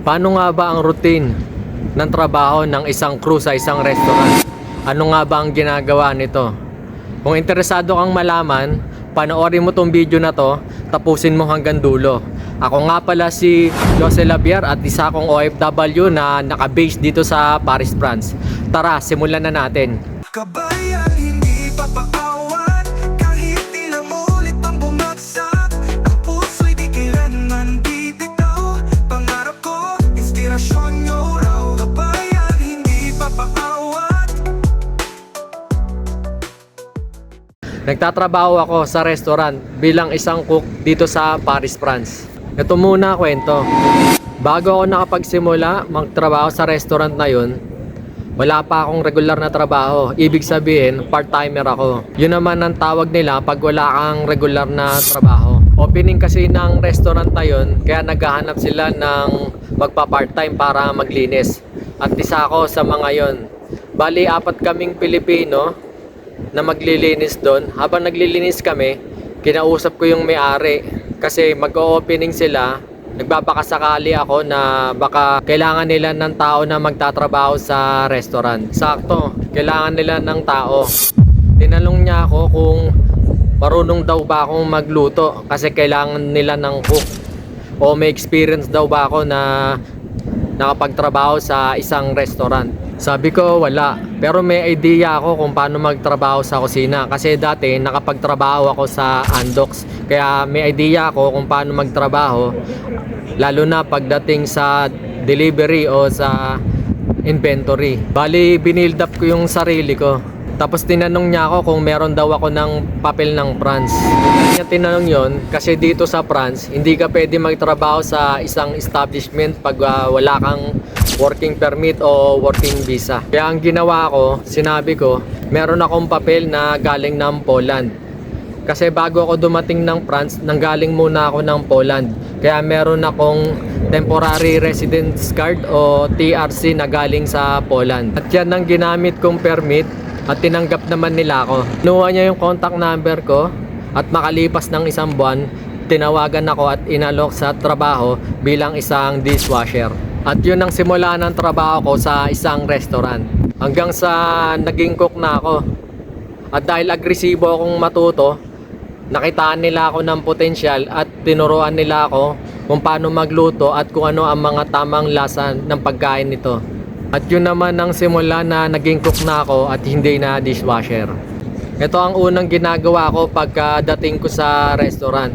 Paano nga ba ang routine ng trabaho ng isang crew sa isang restaurant? Ano nga ba ang ginagawa nito? Kung interesado kang malaman, panoorin mo tong video na to, tapusin mo hanggang dulo. Ako nga pala si Jose Labier at isa akong OFW na naka-base dito sa Paris, France. Tara, simulan na natin. Kabayan, Nagtatrabaho ako sa restaurant bilang isang cook dito sa Paris, France. Ito muna kwento. Bago ako nakapagsimula magtrabaho sa restaurant na yun, wala pa akong regular na trabaho. Ibig sabihin, part-timer ako. Yun naman ang tawag nila pag wala kang regular na trabaho. Opening kasi ng restaurant na yun, kaya naghahanap sila ng magpa-part-time para maglinis. At isa ako sa mga yon. Bali, apat kaming Pilipino na maglilinis doon. Habang naglilinis kami, kinausap ko yung may-ari kasi mag-opening sila. Nagbabakasakali ako na baka kailangan nila ng tao na magtatrabaho sa restaurant. Sakto, kailangan nila ng tao. Tinanong niya ako kung marunong daw ba akong magluto kasi kailangan nila ng cook. O may experience daw ba ako na nakapagtrabaho sa isang restaurant. Sabi ko wala, pero may idea ako kung paano magtrabaho sa kusina kasi dati nakapagtrabaho ako sa Andox. Kaya may idea ako kung paano magtrabaho lalo na pagdating sa delivery o sa inventory. Bali, binild up ko yung sarili ko. Tapos tinanong niya ako kung meron daw ako ng papel ng France. Kaya tinanong yon kasi dito sa France, hindi ka pwede magtrabaho sa isang establishment pag ah, wala kang working permit o working visa. Kaya ang ginawa ko, sinabi ko, meron akong papel na galing ng Poland. Kasi bago ako dumating ng France, nanggaling muna ako ng Poland. Kaya meron akong temporary residence card o TRC na galing sa Poland. At yan ang ginamit kong permit at tinanggap naman nila ako. Nuha niya yung contact number ko at makalipas ng isang buwan, tinawagan ako at inalok sa trabaho bilang isang dishwasher. At yun ang simula ng trabaho ko sa isang restaurant. Hanggang sa naging cook na ako. At dahil agresibo akong matuto, nakitaan nila ako ng potensyal at tinuruan nila ako kung paano magluto at kung ano ang mga tamang lasa ng pagkain nito. At yun naman ang simula na naging cook na ako at hindi na dishwasher. Ito ang unang ginagawa ko pagkadating ko sa restaurant.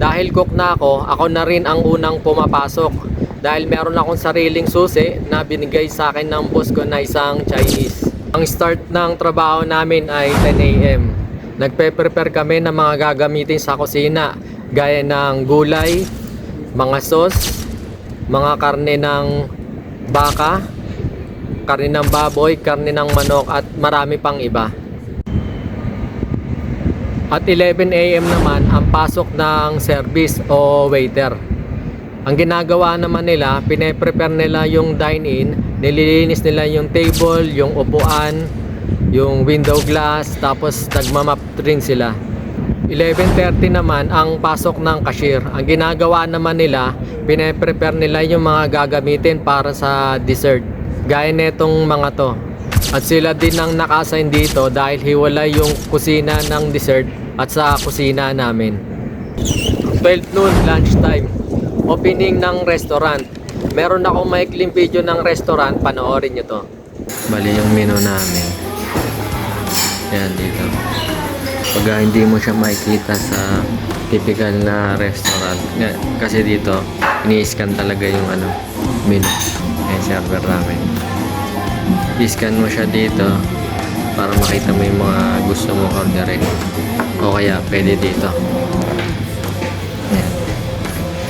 Dahil cook na ako, ako na rin ang unang pumapasok. Dahil meron akong sariling susi na binigay sa akin ng boss ko na isang Chinese. Ang start ng trabaho namin ay 10 a.m. Nagpe-prepare kami ng mga gagamitin sa kusina gaya ng gulay, mga sauce, mga karne ng baka, karne ng baboy, karne ng manok at marami pang iba. At 11 a.m. naman ang pasok ng service o waiter. Ang ginagawa naman nila, pine-prepare nila yung dine-in, nililinis nila yung table, yung upuan, yung window glass, tapos nagmamap rin sila. 11.30 naman ang pasok ng cashier. Ang ginagawa naman nila, pine-prepare nila yung mga gagamitin para sa dessert. Gaya netong mga to. At sila din ang nakasign dito dahil hiwalay yung kusina ng dessert at sa kusina namin. 12 noon, lunchtime. Opening ng restaurant. Meron akong maikling video ng restaurant, panoorin nyo to. Bali yung menu namin. Yan dito. Pag ah, hindi mo siya makikita sa typical na restaurant. Kasi dito, ini-scan talaga yung ano, menu. Yung server namin. I-scan mo siya dito para makita mo yung mga gusto mo orderin. O kaya, pwede dito.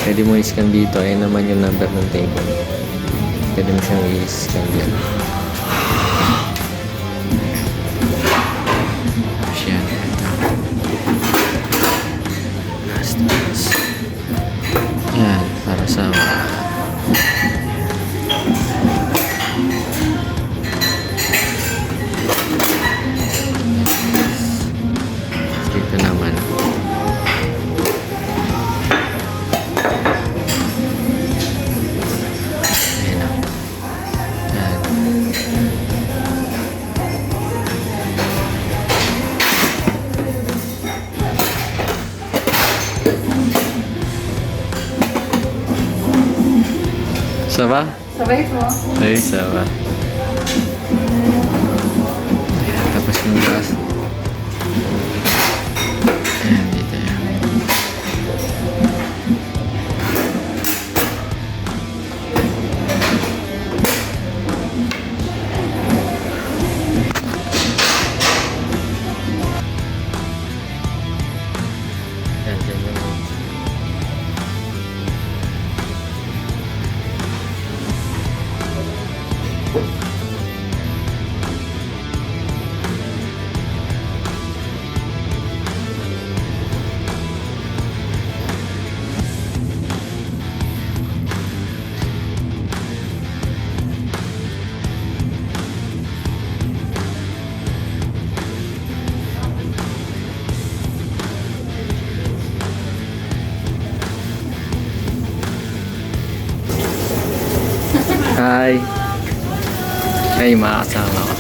Pwede mo i-scan dito. Ayan naman yung number ng table. Pwede mo siyang i-scan dyan. 什么没什 Ça va. Ay, mga kasama ko.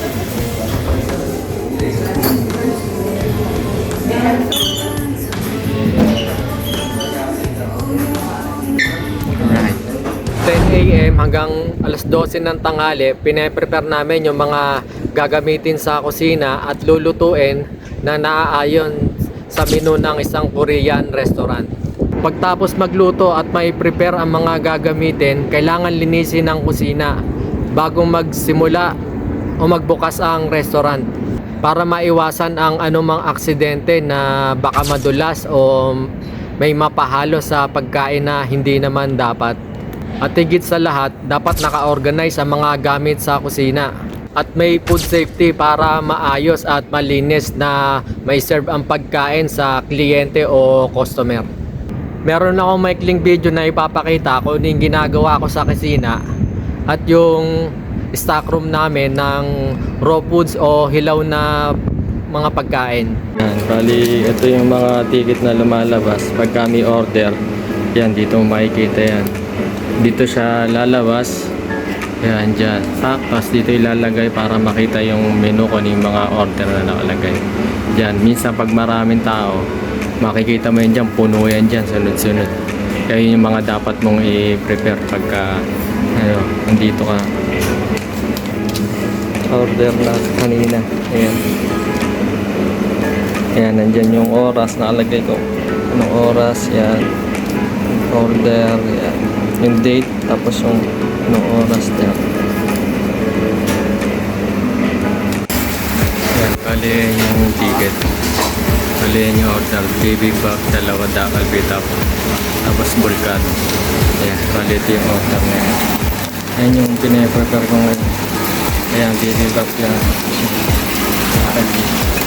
Alright. 10 a.m. hanggang alas 12 ng tanghali, pinaprepare namin yung mga gagamitin sa kusina at lulutuin na naaayon sa menu ng isang Korean restaurant. Pagtapos magluto at may prepare ang mga gagamitin, kailangan linisin ang kusina bago magsimula o magbukas ang restaurant para maiwasan ang anumang aksidente na baka madulas o may mapahalo sa pagkain na hindi naman dapat. At higit sa lahat, dapat naka-organize ang mga gamit sa kusina. At may food safety para maayos at malinis na may serve ang pagkain sa kliyente o customer. Meron akong maikling video na ipapakita kung ano yung ginagawa ko sa kusina at yung stock room namin ng raw foods o hilaw na mga pagkain. Yan, bali ito yung mga ticket na lumalabas pag kami order. Yan, dito makikita yan. Dito siya lalabas. Yan, dyan. Tapos dito ilalagay para makita yung menu ko yung mga order na nakalagay. Dyan, minsan pag maraming tao, makikita mo yan dyan, puno yan dyan, sunod-sunod. Kaya yun yung mga dapat mong i-prepare pagka, ano, nandito ka. Order na kanina. Ayan. Ayan, nandyan yung oras nakalagay ko. Anong oras, yan. Order, yan. Yung date, tapos yung anong oras, yan. Yan, bali yung ticket. Bali yung order. Baby bag, dalawa dakal bita po. Tapos bulkan. Ayan, ito yung order na yan. Ayan yung pinaprepare ko ngayon. Ayan, baby bag yan. Ayan. Bulkan.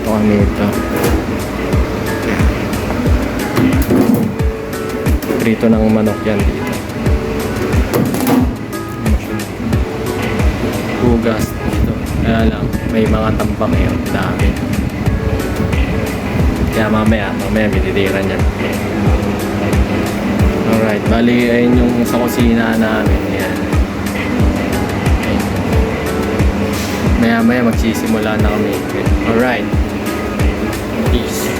Magpiprito kami ito. Prito ng manok yan dito. Hugas dito. Kaya lang, may mga tambak ngayon. Dami. Kaya mamaya, mamaya binitiran yan. Alright, bali ayun yung sa kusina namin. Yan. Maya maya magsisimula na kami. Alright. petis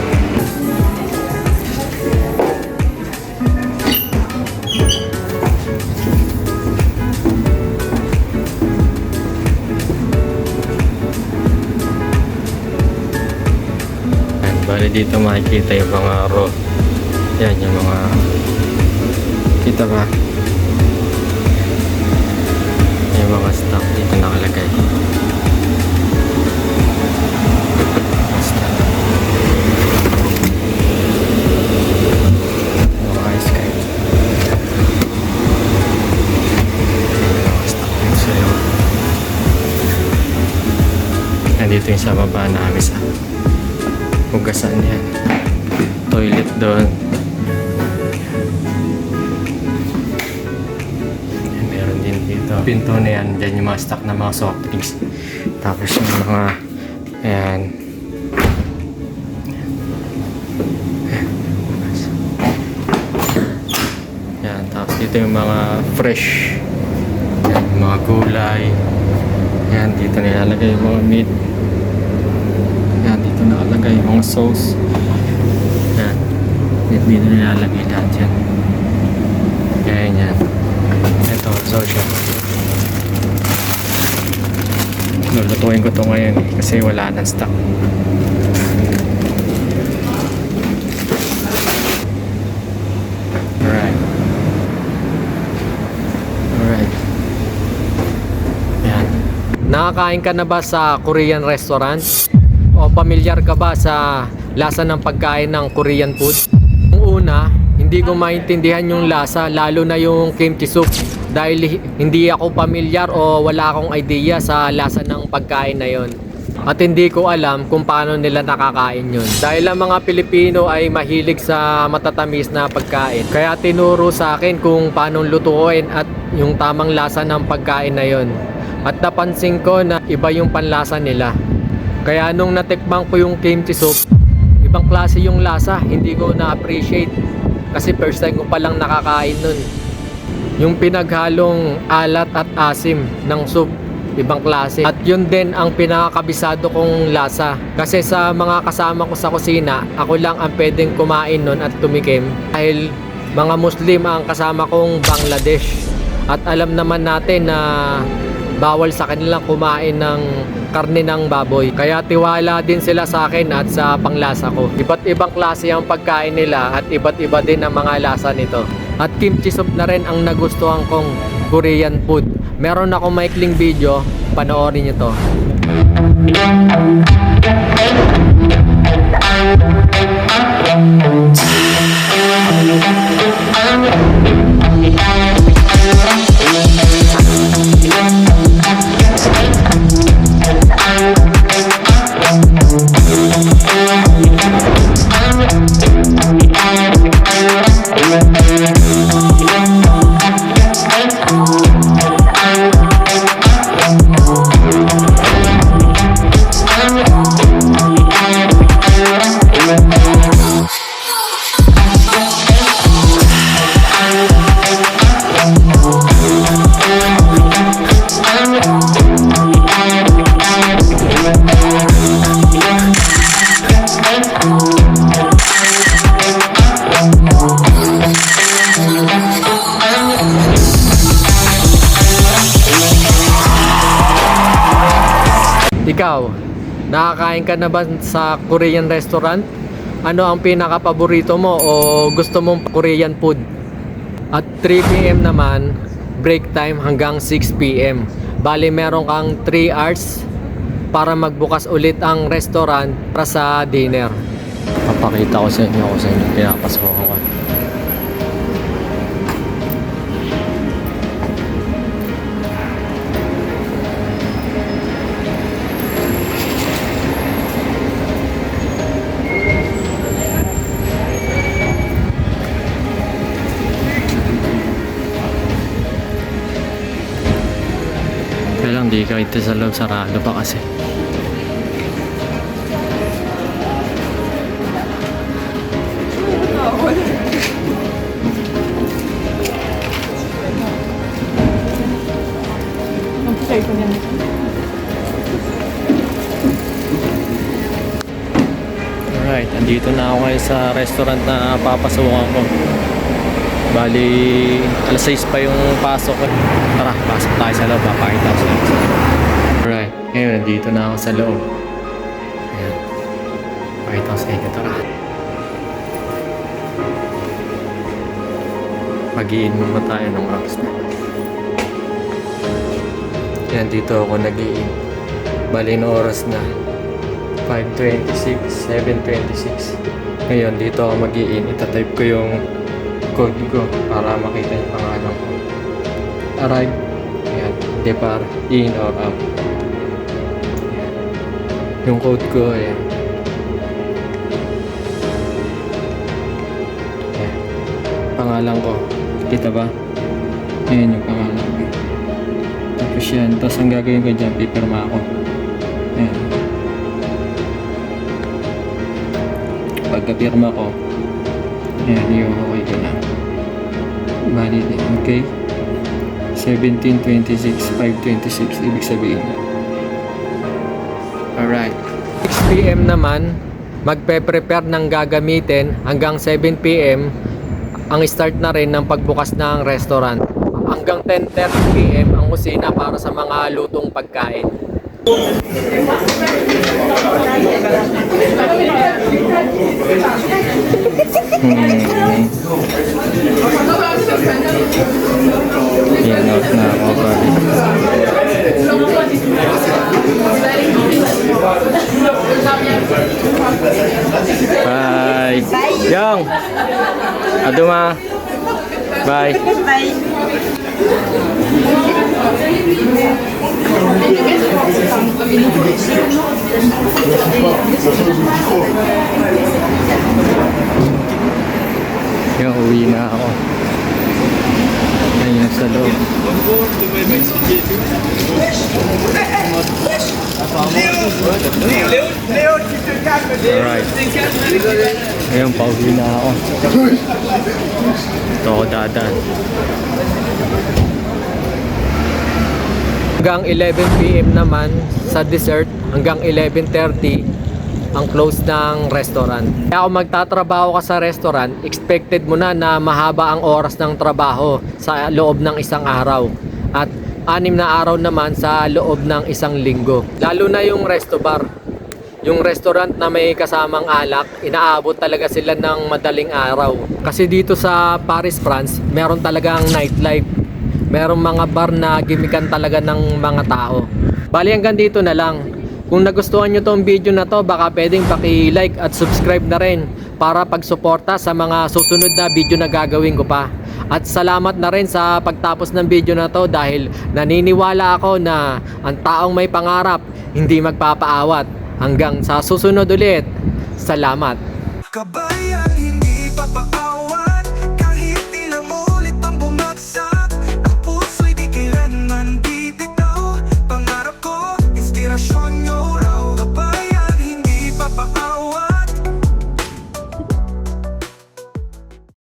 dito makikita yung mga road yan yung mga kita ba Nandito yung sa baba namin sa hugasan yan. Toilet doon. Ayan, Meron din dito. Pinto na yan. Diyan yung mga stock na mga soft drinks. Tapos yung mga ayan. Yan. Tapos dito yung mga fresh. Yan, yung mga gulay. Yan, dito nilalagay yung mga meat. Yung mga sauce. Yan. Dito, dito nilalagay lahat yan. Yan, yan. Ito, sauce. Lulutuin ko to ngayon eh, kasi wala nang stock. Alright. Alright. Yan. Nakakain ka na ba sa Korean restaurant? O pamilyar ka ba sa lasa ng pagkain ng Korean food? Yung una, hindi ko maintindihan yung lasa, lalo na yung kimchi soup. Dahil hi- hindi ako pamilyar o wala akong idea sa lasa ng pagkain na yon. At hindi ko alam kung paano nila nakakain yun. Dahil ang mga Pilipino ay mahilig sa matatamis na pagkain. Kaya tinuro sa akin kung paano lutuin at yung tamang lasa ng pagkain na yon. At napansin ko na iba yung panlasa nila. Kaya nung natikman ko yung kimchi soup, ibang klase yung lasa, hindi ko na-appreciate. Kasi first time ko palang nakakain nun. Yung pinaghalong alat at asim ng soup, ibang klase. At yun din ang pinakakabisado kong lasa. Kasi sa mga kasama ko sa kusina, ako lang ang pwedeng kumain nun at tumikim. Dahil mga Muslim ang kasama kong Bangladesh. At alam naman natin na bawal sa kanilang kumain ng karne ng baboy. Kaya tiwala din sila sa akin at sa panglasa ko. Iba't ibang klase ang pagkain nila at iba't iba din ang mga lasa nito. At kimchi soup na rin ang nagustuhan kong Korean food. Meron ako maikling video, panoorin nyo to. Ikaw, nakakain ka na ba sa Korean restaurant? Ano ang pinaka-paborito mo o gusto mong Korean food? At 3pm naman, break time hanggang 6pm. Bali meron kang 3 hours para magbukas ulit ang restaurant para sa dinner. Papakita ko sa inyo kung saan yung pinapasok ko. Kaya lang di ka ito sa loob sarado pa kasi. Alright, andito na ako ngayon sa restaurant na papasukan ko. Bali, alas 6 pa yung pasok. Tara, pasok tayo sa loob. Papakita ko sa inyo. Alright, ngayon nandito na ako sa loob. Ayan. Pakita sa inyo, tara. Magiinom mo tayo ng rocks na. Yan, dito ako nag-iin. Bali na oras na. 5.26, 7.26. Ngayon, dito ako mag-iin. Itatype ko yung code ko para makita yung pangalan ko. Arrive. Ayan. Depart. In or out. Ayan. Yung code ko, ayan. Ayan. Pangalan ko. Kita ba? Ayan yung pangalan ko. Tapos yan. Tapos ang gagawin ko dyan, pipirma ako. Ayan. Pagkapirma ko, ayan, i-okay ko na. Valid eh, okay? 1726, 526, ibig sabihin na. Alright. 6pm naman, magpe-prepare ng gagamitin hanggang 7pm ang start na rin ng pagbukas ng restaurant. Hanggang 10.30pm ang kusina para sa mga lutong pagkain. Yan, out na ako, pare. Bye. Yang. Aduma. Bye. Bye. Yung uwi na ako. Ayun sa loob. Alright. Ngayon, pauwi na ako. Ito ako dadaan. Hanggang 11pm naman sa dessert, hanggang 11.30 ang close ng restaurant. Kaya kung magtatrabaho ka sa restaurant, expected mo na na mahaba ang oras ng trabaho sa loob ng isang araw. At anim na araw naman sa loob ng isang linggo. Lalo na yung resto bar. Yung restaurant na may kasamang alak, inaabot talaga sila ng madaling araw. Kasi dito sa Paris, France, meron talagang nightlife. Merong mga bar na gimikan talaga ng mga tao. Bali hanggang dito na lang. Kung nagustuhan nyo tong video na to, baka pwedeng paki-like at subscribe na rin para pagsuporta sa mga susunod na video na gagawin ko pa. At salamat na rin sa pagtapos ng video na to dahil naniniwala ako na ang taong may pangarap hindi magpapaawat. Hanggang sa susunod ulit. Salamat. Kabayan,